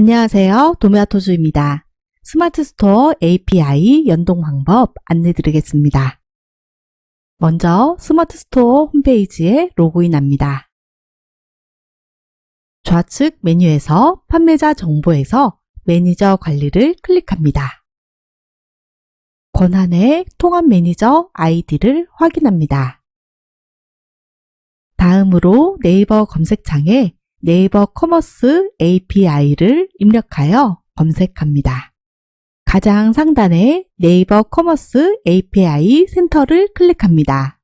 안녕하세요. 도메아토주입니다. 스마트 스토어 API 연동 방법 안내 드리겠습니다. 먼저 스마트 스토어 홈페이지에 로그인합니다. 좌측 메뉴에서 판매자 정보에서 매니저 관리를 클릭합니다. 권한의 통합 매니저 아이디를 확인합니다. 다음으로 네이버 검색창에 네이버 커머스 API를 입력하여 검색합니다. 가장 상단에 네이버 커머스 API 센터를 클릭합니다.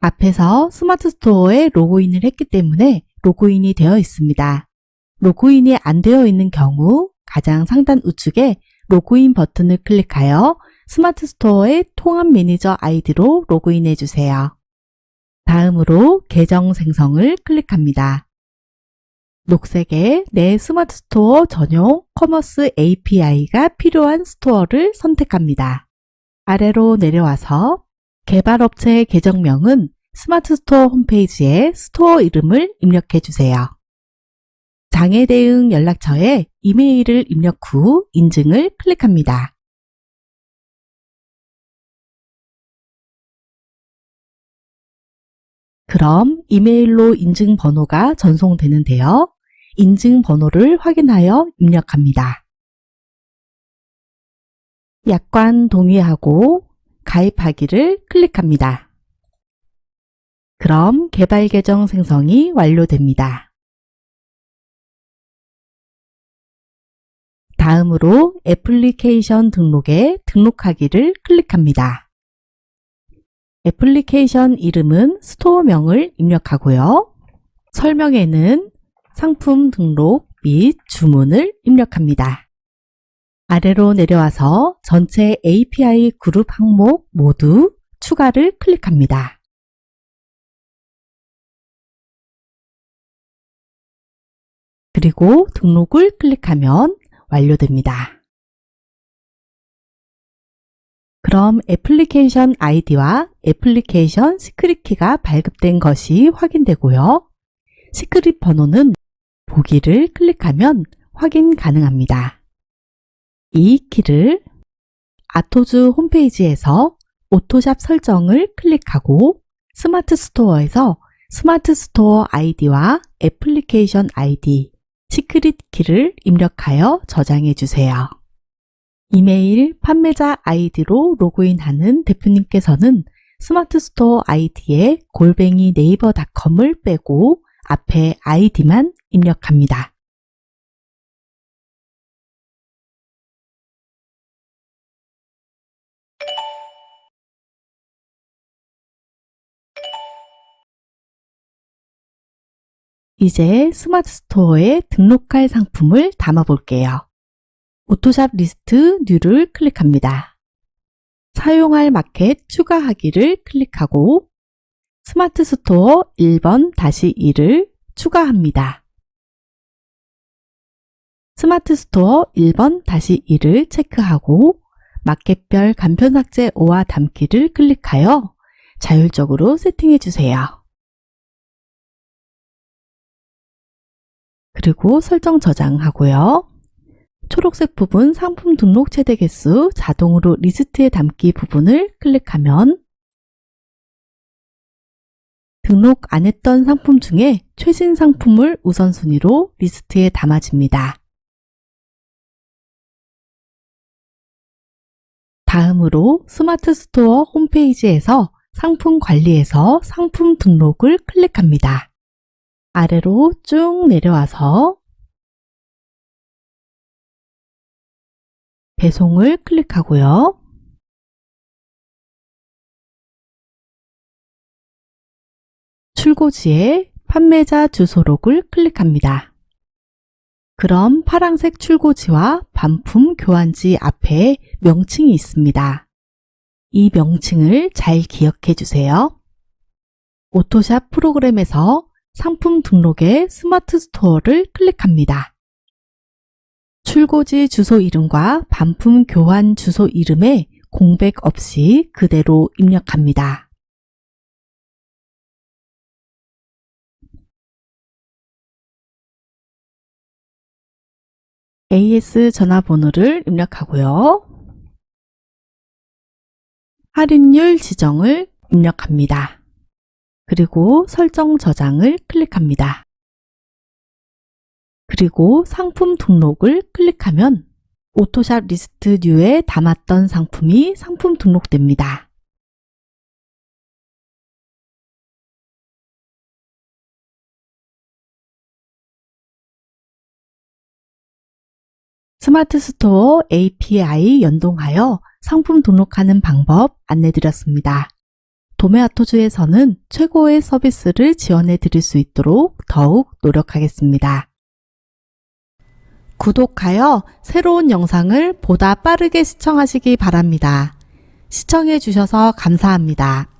앞에서 스마트 스토어에 로그인을 했기 때문에 로그인이 되어 있습니다. 로그인이 안 되어 있는 경우 가장 상단 우측에 로그인 버튼을 클릭하여 스마트 스토어의 통합 매니저 아이디로 로그인해 주세요. 다음으로 계정 생성을 클릭합니다. 녹색의 내 스마트 스토어 전용 커머스 API가 필요한 스토어를 선택합니다. 아래로 내려와서 개발업체의 계정명은 스마트 스토어 홈페이지에 스토어 이름을 입력해 주세요. 장애 대응 연락처에 이메일을 입력 후 인증을 클릭합니다. 그럼 이메일로 인증 번호가 전송되는데요. 인증 번호를 확인하여 입력합니다. 약관 동의하고 가입하기를 클릭합니다. 그럼 개발 계정 생성이 완료됩니다. 다음으로 애플리케이션 등록에 등록하기를 클릭합니다. 애플리케이션 이름은 스토어명을 입력하고요. 설명에는 상품 등록 및 주문을 입력합니다. 아래로 내려와서 전체 API 그룹 항목 모두 추가를 클릭합니다. 그리고 등록을 클릭하면 완료됩니다. 그럼 애플리케이션 아이디와 애플리케이션 시크릿 키가 발급된 것이 확인되고요. 시크릿 번호는 보기를 클릭하면 확인 가능합니다. 이 키를 아토즈 홈페이지에서 오토샵 설정을 클릭하고 스마트 스토어에서 스마트 스토어 아이디와 애플리케이션 아이디, 시크릿 키를 입력하여 저장해 주세요. 이메일 판매자 아이디로 로그인하는 대표님께서는 스마트 스토어 아이디에 골뱅이 네이버닷컴을 빼고 앞에 아이디만 입력합니다. 이제 스마트 스토어에 등록할 상품을 담아 볼게요. 오토샵 리스트 뉴를 클릭합니다. 사용할 마켓 추가하기를 클릭하고 스마트 스토어 1번 다시 2를 추가합니다. 스마트 스토어 1번 다시 2를 체크하고 마켓별 간편 삭제 5와 담기를 클릭하여 자율적으로 세팅해 주세요. 그리고 설정 저장하고요. 초록색 부분 상품 등록 최대 개수 자동으로 리스트에 담기 부분을 클릭하면 등록 안 했던 상품 중에 최신 상품을 우선순위로 리스트에 담아집니다. 다음으로 스마트 스토어 홈페이지에서 상품 관리에서 상품 등록을 클릭합니다. 아래로 쭉 내려와서 배송을 클릭하고요. 출고지에 판매자 주소록을 클릭합니다. 그럼 파란색 출고지와 반품 교환지 앞에 명칭이 있습니다. 이 명칭을 잘 기억해 주세요. 오토샵 프로그램에서 상품 등록의 스마트 스토어를 클릭합니다. 출고지 주소 이름과 반품 교환 주소 이름에 공백 없이 그대로 입력합니다. AS 전화번호를 입력하고요. 할인율 지정을 입력합니다. 그리고 설정 저장을 클릭합니다. 그리고 상품 등록을 클릭하면 오토샵 리스트 뉴에 담았던 상품이 상품 등록됩니다. 스마트 스토어 API 연동하여 상품 등록하는 방법 안내드렸습니다. 도메아토즈에서는 최고의 서비스를 지원해 드릴 수 있도록 더욱 노력하겠습니다. 구독하여 새로운 영상을 보다 빠르게 시청하시기 바랍니다. 시청해 주셔서 감사합니다.